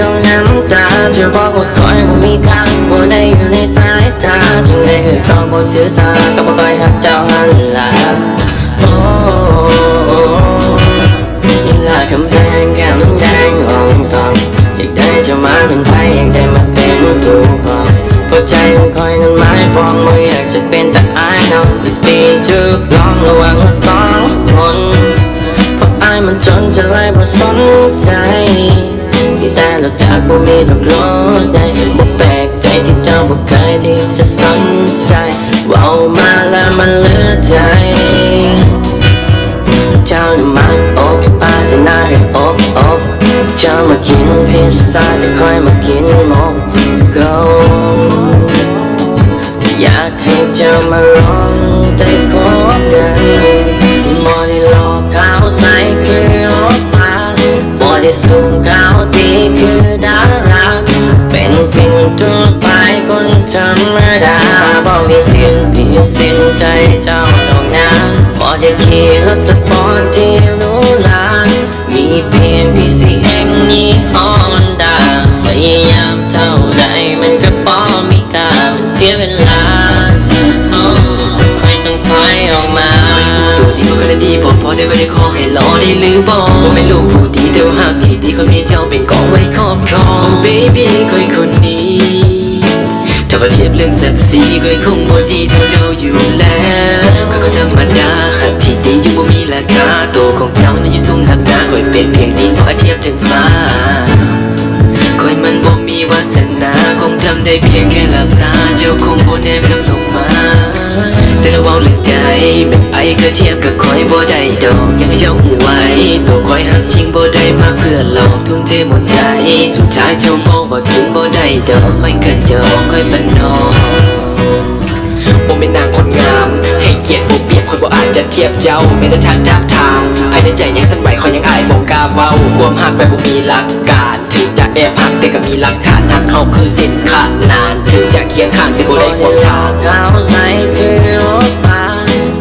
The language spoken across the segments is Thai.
จะบอกมีดอกน้ำตาจะบอกว่าคอยว่ามีค่าบ่ได้อยู่ในสายตาจึงได้คือเขาบ่ถือสาก็บ่คอยหักเจ้าหันหลาโอ้ยลาคำแพงแก้มแดงอ่องทองอยากได้จะมาเป็นไทยอยากได้มาเป็นคู่ครอพราะใจของคอยนั้นไม้ปองไม่อยากจะเป็นแต่อายน้อง Please be too ลองระวังสองคนเพราะอายมันจนจะไรบ่สนใจีแต่เราจากบ่มีดอกรถใดบ่แปลกใจที่เจ้าบ่เคยที่จะสนใจว่ามาแล้วมันเหลือใจเจ้าหน่มาอบปาจะน่าให้อบอบเจ้ามากินพิซซ่าจะคอยมากินหมกโกอยากให้เจ้ามาลองได้คบกัน สูงเก่าวตีคือดาราเป็นเพียงตัวไปคนธรรมดาบอกมีสิ้นพี่สิ้นใจเจ้าดอกนาบอได้ขี่รถสปอร์ตที่รูหลามีเพียงพี่ ได้ดีพอพอได้ก็ได้ขอให้รอได้หรือบอกว่าไม่ลูกผู้ดีแต่ว่าหากที่ดีคนมีเจ้าเป็นกองไว้ครอบครอง oh baby คอยคนนี้ ถ้าว่าเทียบเรื่องศักดิ์ศรีก็คงบ่ดีเท่าเจ้าอยู่แล้วก็ก็ธรรมดาหากที่ดีจึงบ่มีราคาตัวของเจ้านั้นอยู่สูงหนักหนาคอยเป็นเพียงดินพอเทียบถึงฟ้าคอยมันบ่มีวาสนาคงทำได้เพียงแค่หลับตาเจ้าคงบ่แนมกับ แต่ถ้าว้าเรื่อใจเป็นไปก็เทียบกับคอยบ่ได้ดอกอยากให้เจ้าหูไว้ตัวคอยหักจริงบ่ได้มาเพื่อหลอกทุ่มเทหมดใจสุดท้ายเจ้ามองว่าถึงบ่ได้ดอกคอยเกินเจ้าคอยเป็นนองโอเป็นนางคนงามให้เกียรติบ่เปรียบคนบ่อาจจะเทียบเจ้าไม่ได้ทักทับทางภายในใจยังสั่นไหวคอยยังอายบ่กล้าเว้าความหักไปบ่มีหลักการ แอบหักแต่ก็มีหลักฐานหักเขาคือเส้นขาดนานถึงจะเคียงข้างแต่บ่ได้ควบทางขาใสคือรถพา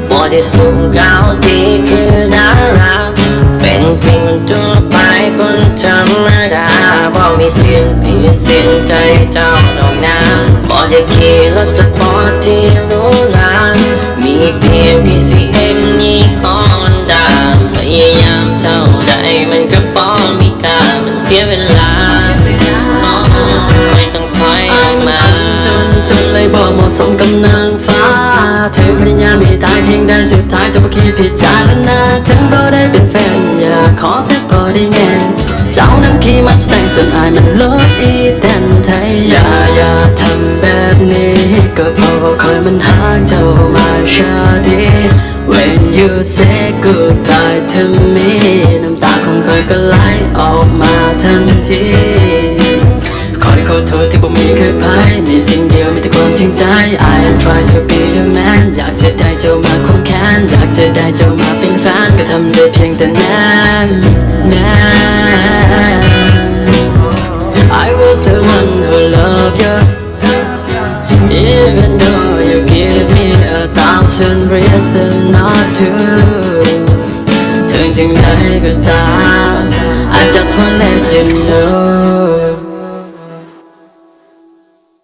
บอได้สูงขาวตีคือดาราเป็นเพียงตัวไปคนธรรมดาบอกมีเสียงพี่เสียงใจเจ้าดอกนาบอได้ขี่รถสปอร์ตที่รูหรามีเพียง PCX ยี่ห้อฮอนดาพยายามเท่าใดมันก็พอมีค่ามันเสียเวลา บอกเหมาะสมกับนางฟ้า เธอพยายามไม่ตายเพียงใดสุดท้ายจะบ่คิดผิดจารณาถึงบ่ได้เป็นแฟน อยากขอแค่พอได้แงนเจ้านั้นขี่มัสแตงส่วนอายมันรถอีแตนไทยอย่าอย่าทำแบบนี้ ก็เพราะว่าคอยมันหาเจ้ามาชาดี When you say goodbye to me น้ำตาของคอยก็ไหลออกมาทันที ขอโทษที่ผมมีเคยพายมีสิ่งเดียวมีแต่ความจริงใจ I am trying to be your man อยากจะได้เจ้ามาคงแค้นอยากจะได้เจ้ามาเป็นแฟนก็ทำได้เพียงแต่นั้นนั้น I was the one who loved you Even though you give me a thousand reasons not to ถึงจึงใดก็ตาม I just wanna let you know